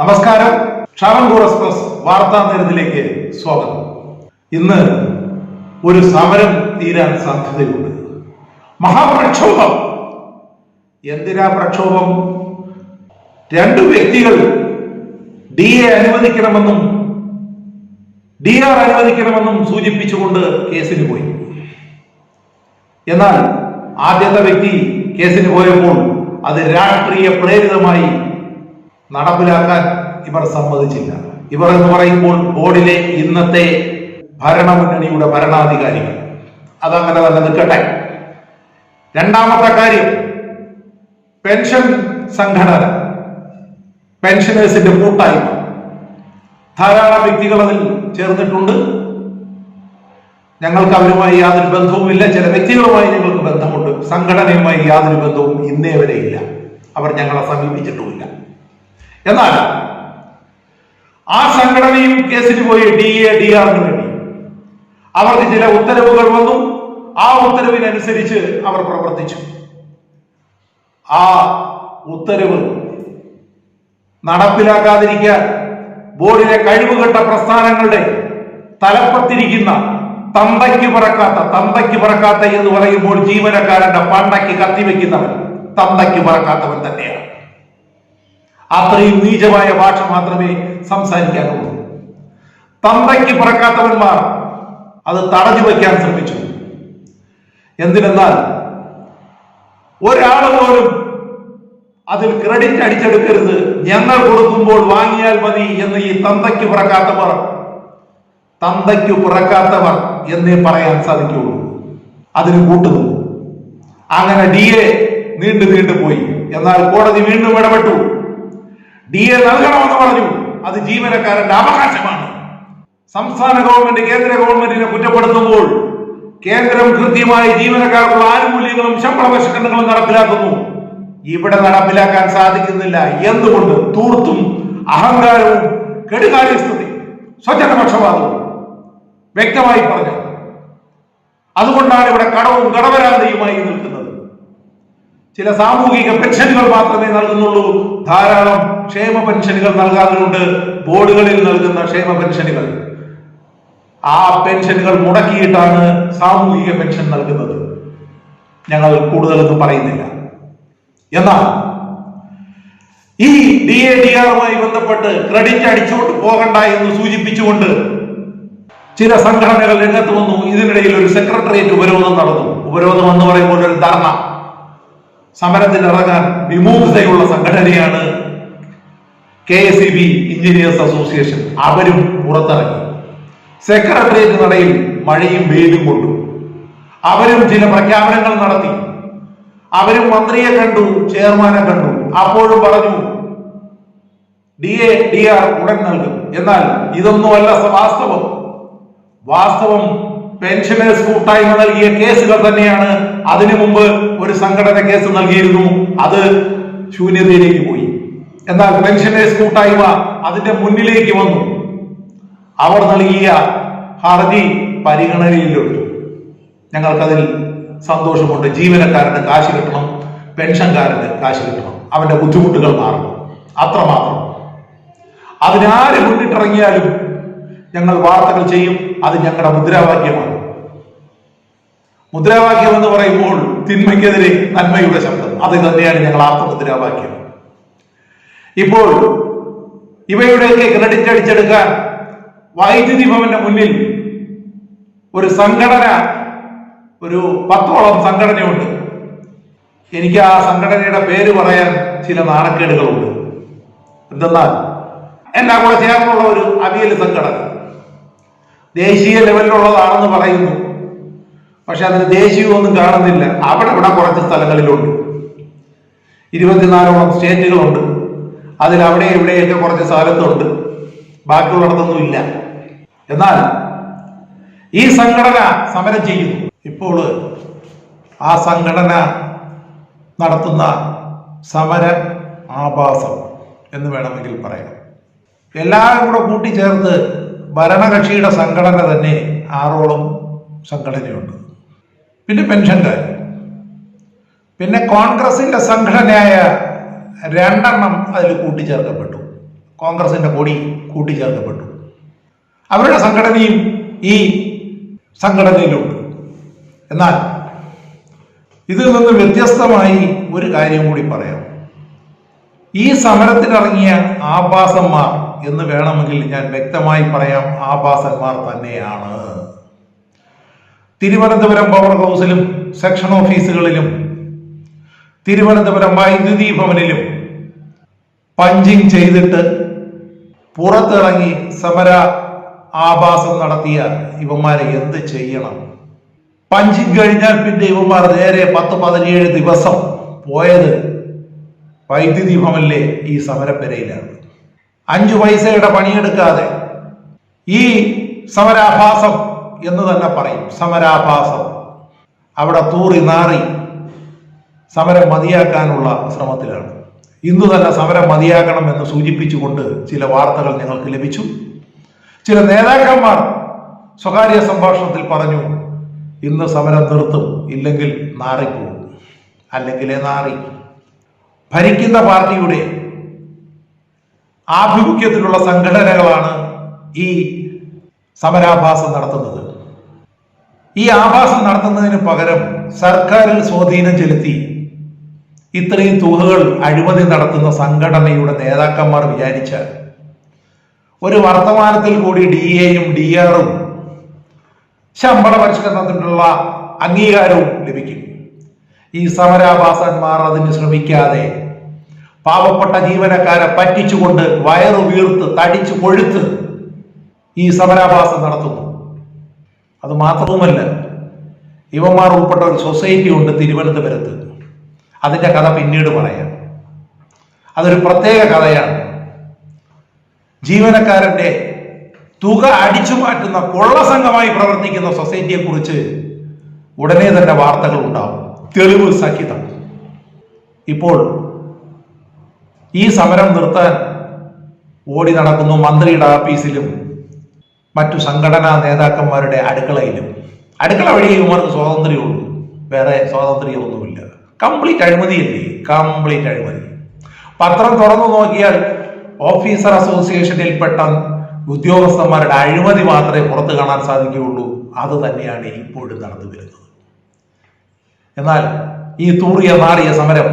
നമസ്കാരം. ഷാവൻകൂർ എക്സ്പ്രസ് വാർത്താ നേരത്തിലേക്ക് സ്വാഗതം. ഇന്ന് ഒരു സമരം തീരാൻ സാധ്യതയുണ്ട്. മഹാപ്രക്ഷോഭം. എന്തിനാ പ്രക്ഷോഭം? രണ്ടു വ്യക്തികൾ ഡി എ അനുവദിക്കണമെന്നും ഡി ആർ അനുവദിക്കണമെന്നും സൂചിപ്പിച്ചുകൊണ്ട് കേസിന് പോയി. എന്നാൽ ആദ്യത്തെ വ്യക്തി കേസിന് പോയപ്പോൾ അത് രാഷ്ട്രീയ പ്രേരിതമായി നടപ്പിലാക്കാൻ ഇവർ സമ്മതിച്ചില്ല. ഇവർ എന്ന് പറയുമ്പോൾ ബോർഡിലെ ഇന്നത്തെ ഭരണമുന്നണിയുടെ ഭരണാധികാരികൾ. അതങ്ങനെ തന്നെ നിൽക്കട്ടെ. രണ്ടാമത്തെ കാര്യം പെൻഷൻ സംഘടന പെൻഷനേഴ്സിന്റെ കൂട്ടായ്മ. ധാരാളം വ്യക്തികൾ അതിൽ ചേർന്നിട്ടുണ്ട്. ഞങ്ങൾക്ക് അവരുമായി യാതൊരു ബന്ധവുമില്ല. ചില വ്യക്തികളുമായി ഞങ്ങൾക്ക് ബന്ധമുണ്ട്. സംഘടനയുമായി യാതൊരു ബന്ധവും ഇന്നേ ഇല്ല. അവർ ഞങ്ങളെ സമീപിച്ചിട്ടുമില്ല. എന്നാൽ ആ സംഘടനയും കേസിന് പോയി ഡി എ ഡി ആറിന് വേണ്ടി. അവർക്ക് ചില ഉത്തരവുകൾ വന്നു. ആ ഉത്തരവിനനുസരിച്ച് അവർ പ്രവർത്തിച്ചു. ആ ഉത്തരവ് നടപ്പിലാക്കാതിരിക്കാൻ ബോർഡിലെ കഴിവുകെട്ട പ്രസ്ഥാനങ്ങളുടെ തലപ്പത്തിരിക്കുന്ന തന്തയ്ക്ക് പറക്കാത്ത തന്തയ്ക്ക് പറക്കാത്ത എന്ന് പറയുമ്പോൾ ജീവനക്കാരന്റെ പണ്ടയ്ക്ക് കത്തിവെക്കുന്നവൻ തന്തയ്ക്ക് പറക്കാത്തവൻ തന്നെയാണ്. അത്രയും നീചമായ ഭാഷ മാത്രമേ സംസാരിക്കാനുള്ളൂ. തന്തയ്ക്ക് പറക്കാത്തവന്മാർ അത് തടഞ്ഞു വയ്ക്കാൻ ശ്രമിച്ചു. എന്തിനെന്നാൽ ഒരാൾ പോലും അതിൽ ക്രെഡിറ്റ് അടിച്ചെടുക്കരുത്. ഞങ്ങൾ കൊടുക്കുമ്പോൾ വാങ്ങിയാൽ മതി എന്ന് ഈ തന്തയ്ക്ക് പിറക്കാത്തവർ തന്തയ്ക്ക് പിറക്കാത്തവർ എന്നേ പറയാൻ സാധിക്കുള്ളൂ അതിന് കൂട്ടുന്നു അങ്ങനെ ഡി എ നീണ്ടു നീണ്ടു പോയി എന്നാൽ കോടതി വീണ്ടും ഇടപെട്ടു. ഡി എ നൽകണമെന്ന് പറഞ്ഞു. അത് ജീവനക്കാരന്റെ അവകാശമാണ്. സംസ്ഥാന ഗവൺമെന്റ് കേന്ദ്ര ഗവൺമെന്റിനെ കുറ്റപ്പെടുത്തുമ്പോൾ കേന്ദ്രം കൃത്യമായി ജീവനക്കാർക്കുള്ള ആനുകൂല്യങ്ങളും ശമ്പള പരിഷ്കരണങ്ങളും നടപ്പിലാക്കുന്നു. ഇവിടെ നടപ്പിലാക്കാൻ സാധിക്കുന്നില്ല. എന്തുകൊണ്ട്? തൂർത്തും അഹങ്കാരവും കെടുകാര്യസ്ഥതയും സ്വജനപക്ഷപാതവും. വ്യക്തമായി പറഞ്ഞു അതുകൊണ്ടാണ് ഇവിടെ കടവും കടവരാന്തയുമായി നിൽക്കുന്നത്. ചില സാമൂഹിക പെൻഷനുകൾ മാത്രമേ നൽകുന്നുള്ളൂ. ധാരാളം ക്ഷേമ പെൻഷനുകൾ നൽകാറുണ്ട്. ബോർഡുകളിൽ നൽകുന്ന ക്ഷേമ പെൻഷനുകൾ. ആ പെൻഷനുകൾ മുടക്കിയിട്ടാണ് സാമൂഹിക പെൻഷൻ നൽകുന്നത്. ഞങ്ങൾ കൂടുതലൊന്നും പറയുന്നില്ല. എന്നാൽ ഈ ഡി എ ഡി ആറുമായി ബന്ധപ്പെട്ട് ക്രെഡിറ്റ് അടിച്ചുകൊണ്ട് പോകണ്ട എന്ന് സൂചിപ്പിച്ചുകൊണ്ട് ചില സംഘടനകൾ രംഗത്ത് വന്നു. ഇതിനിടയിൽ ഒരു സെക്രട്ടേറിയറ്റ് ഉപരോധം നടന്നു. ഉപരോധം എന്ന് പറയുമ്പോൾ ഒരു ധർണ. സമരത്തിൽ ഇറങ്ങാൻ വിമുഖതയുള്ള സംഘടനയാണ് K S E B engineers association അവരും പുറത്തിറങ്ങി. സെക്രട്ടേറിയറ്റ് നടയിൽ മഴയും വെയിലും കൊണ്ടു. അവരും ചില പ്രഖ്യാപനങ്ങൾ നടത്തി. അവരും മന്ത്രിയെ കണ്ടു ചെയർമാനെ കണ്ടു. അപ്പോഴും പറഞ്ഞു ഡി എ ഡി ആർ ഉടൻ നൽകും. എന്നാൽ ഇതൊന്നുമല്ല വാസ്തവം. വാസ്തവം പെൻഷനേഴ്സ് കൂട്ടായ്മ നൽകിയ കേസുകൾ തന്നെയാണ്. അതിനു മുമ്പ് ഒരു സംഘടന കേസ് നൽകിയിരുന്നു. അത് ശൂന്യതയിലേക്ക് പോയി. എന്നാൽ പെൻഷനേഴ്സ് കൂട്ടായ്മ അതിന്റെ മുന്നിലേക്ക് വന്നു. അവർ നൽകിയ ഹർജി പരിഗണനയിലെടുത്തു ഞങ്ങൾക്കതിൽ സന്തോഷമുണ്ട്. ജീവനക്കാരന് കാശ് കിട്ടണം പെൻഷൻകാരന് കാശ് കിട്ടണം. അവന്റെ ബുദ്ധിമുട്ടുകൾ മാറണം അത്രമാത്രം. അതിനാര് മുന്നിട്ടിറങ്ങിയാലും ഞങ്ങൾ വാർത്തകൾ ചെയ്യും. അത് ഞങ്ങളുടെ മുദ്രാവാക്യമാണ്. മുദ്രാവാക്യം എന്ന് പറയുമ്പോൾ തിന്മയ്ക്കെതിരെ നന്മയുടെ ശബ്ദം. അത് തന്നെയാണ് ഞങ്ങൾ ആത്മ മുദ്രാവാക്യം. ഇപ്പോൾ ഇവയുടെയൊക്കെ ക്രെഡിറ്റ് അടിച്ചെടുക്കാൻ വൈദ്യുതി ഭവന്റെ മുന്നിൽ ഒരു സംഘടന ഒരു പത്തോളം സംഘടനയുണ്ട്. എനിക്ക് ആ സംഘടനയുടെ പേര് പറയാൻ ചില നാണക്കേടുകളുണ്ട്. എന്തെന്നാൽ എല്ലാം കൂടെ ചേർന്നുള്ള ഒരു അവിയൽ സംഘടന ദേശീയ ലെവലിലുള്ളതാണെന്ന് പറയുന്നു. പക്ഷെ അതിന് ദേശീയമൊന്നും കാണുന്നില്ല. അവിടെ ഇവിടെ കുറച്ച് സ്ഥലങ്ങളിലുണ്ട്. ഇരുപത്തിനാലോളം സ്റ്റേറ്റുകളുണ്ട്. അതിൽ അവിടെ ഇവിടെയൊക്കെ കുറച്ച് സ്ഥലത്തുണ്ട്. ബാക്കിയുള്ളിടത്തൊന്നും ഇല്ല എന്നാൽ ഈ സംഘടന സമരം ചെയ്യുന്നു. ഇപ്പോൾ ആ സംഘടന നടത്തുന്ന സമര ആഭാസം എന്ന് വേണമെങ്കിൽ പറയാം. എല്ലാവരും കൂടെ കൂട്ടിച്ചേർത്ത് ഭരണകക്ഷിയുടെ സംഘടന തന്നെ ആറോളം സംഘടനയുണ്ട്. പിന്നെ പെൻഷൻകാർ പിന്നെ കോൺഗ്രസിന്റെ സംഘടനയായ രണ്ടെണ്ണം അതിൽ കൂട്ടിച്ചേർക്കപ്പെട്ടു. കോൺഗ്രസിന്റെ കൊടി കൂട്ടിച്ചേർക്കപ്പെട്ടു. അവരുടെ സംഘടനയും ഈ സംഘടനയിലുണ്ട്. എന്നാൽ ഇതിൽ നിന്ന് വ്യത്യസ്തമായി ഒരു കാര്യം കൂടി പറയാം. ഈ സമരത്തിനിറങ്ങിയ ആഭാസന്മാർ എന്ന് വേണമെങ്കിൽ ഞാൻ വ്യക്തമായി പറയാം ആഭാസന്മാർ തന്നെയാണ്. തിരുവനന്തപുരം പവർ ഹൗസിലും സെക്ഷൻ ഓഫീസുകളിലും തിരുവനന്തപുരം വൈദ്യുതി ഭവനിലും പഞ്ചിങ് ചെയ്തിട്ട് പുറത്തിറങ്ങി സമര ആഭാസം നടത്തിയ ഇവന്മാരെ എന്ത് ചെയ്യണം? പഞ്ചിങ് കഴിഞ്ഞാൽ പിന്നെ ഇവന്മാർ നേരെ പത്ത് പതിനേഴ് ദിവസം പോയത് വൈദ്യുതി ഭവനിലെ ഈ സമരപ്പെരയിലാണ്. അഞ്ചു പൈസയുടെ പണിയെടുക്കാതെ ഈ സമരാഭാസം എന്ന് തന്നെ പറയും. സമരാഭാസം. അവിടെ തൂറി നാറി സമരം മതിയാക്കാനുള്ള ശ്രമത്തിലാണ്. ഇന്ന് തന്നെ സമരം മതിയാക്കണം എന്ന് സൂചിപ്പിച്ചുകൊണ്ട് ചില വാർത്തകൾ ഞങ്ങൾക്ക് ലഭിച്ചു. ചില നേതാക്കന്മാർ സ്വകാര്യ സംഭാഷണത്തിൽ പറഞ്ഞു ഇന്ന് സമരം നിർത്തും ഇല്ലെങ്കിൽ നാറിപ്പോകും അല്ലെങ്കിൽ നാറി. ഭരിക്കുന്ന പാർട്ടിയുടെ ആഭിമുഖ്യത്തിലുള്ള സംഘടനകളാണ് ഈ സമരാഭാസം നടത്തുന്നത്. ഈ ആഭാസം നടത്തുന്നതിന് പകരം സർക്കാരിൽ സ്വാധീനം ചെലുത്തി ഇത്രയും തുകകൾ അഴിമതി നടത്തുന്ന സംഘടനയുടെ നേതാക്കന്മാർ വിചാരിച്ചാൽ ഒരു വർത്തമാനത്തിൽ കൂടി ഡി എയും ഡി ആറും ശമ്പള പരിഷ്കരണത്തിനുള്ള അംഗീകാരവും ലഭിക്കും. ഈ സമരാഭാസന്മാർ അതിന് ശ്രമിക്കാതെ പാവപ്പെട്ട ജീവനക്കാരെ പറ്റിച്ചുകൊണ്ട് വയറു വീർത്ത് തടിച്ചു കൊഴുത്ത് ഈ സമരാഭാസം നടത്തുന്നു. അത് മാത്രവുമല്ല ഇവന്മാർ ഉൾപ്പെട്ട ഒരു സൊസൈറ്റി ഉണ്ട് തിരുവനന്തപുരത്ത്. അതിന്റെ കഥ പിന്നീട് പറയാം. അതൊരു പ്രത്യേക കഥയാണ്. ജീവനക്കാരന്റെ തുക അടിച്ചു മാറ്റുന്ന കൊള്ളസംഘമായി പ്രവർത്തിക്കുന്ന സൊസൈറ്റിയെ കുറിച്ച് ഉടനെ തന്നെ വാർത്തകൾ ഉണ്ടാവും. തെളിവ് സഹിതം ഇപ്പോൾ ഈ സമരം നിർത്താൻ ഓടി നടക്കുന്നു മന്ത്രിയുടെ ഓഫീസിലും മറ്റു സംഘടനാ നേതാക്കന്മാരുടെ അടുക്കളയിലും. അടുക്കള വഴിയേ ഇവർക്ക് സ്വാതന്ത്ര്യമുള്ളൂ. വേറെ സ്വാതന്ത്ര്യമൊന്നുമില്ല. കംപ്ലീറ്റ് അഴിമതിയല്ലേ കംപ്ലീറ്റ് അഴിമതി. പത്രം തുറന്നു നോക്കിയാൽ ഓഫീസർ അസോസിയേഷനിൽപ്പെട്ട ഉദ്യോഗസ്ഥന്മാരുടെ അഴിമതി മാത്രമേ പുറത്ത് കാണാൻ സാധിക്കുകയുള്ളൂ. അത് തന്നെയാണ് ഇപ്പോഴും നടന്നു വരുന്നത്. എന്നാൽ ഈ തൂറിയ മാറിയ സമരം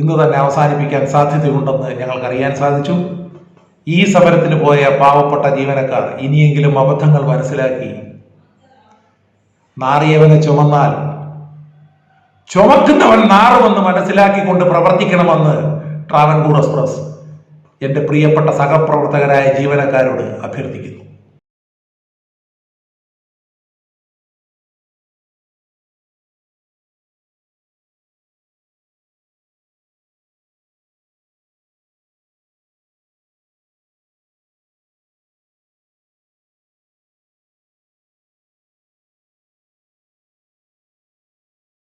ഇന്ന് തന്നെ അവസാനിപ്പിക്കാൻ സാധ്യതയുണ്ടെന്ന് ഞങ്ങൾക്ക് അറിയാൻ സാധിച്ചു. ഈ സമരത്തിന് പോയ പാവപ്പെട്ട ജീവനക്കാർ ഇനിയെങ്കിലും അബദ്ധങ്ങൾ മനസ്സിലാക്കി നാറിയവനെ ചുമന്നാൽ ചുമക്കുന്നവൻ നാറുമെന്ന് മനസ്സിലാക്കിക്കൊണ്ട് പ്രവർത്തിക്കണമെന്ന് ട്രാവൻകൂർ എക്സ്പ്രസ് എന്റെ പ്രിയപ്പെട്ട സഹപ്രവർത്തകരായ ജീവനക്കാരോട് അഭ്യർത്ഥിക്കുന്നു.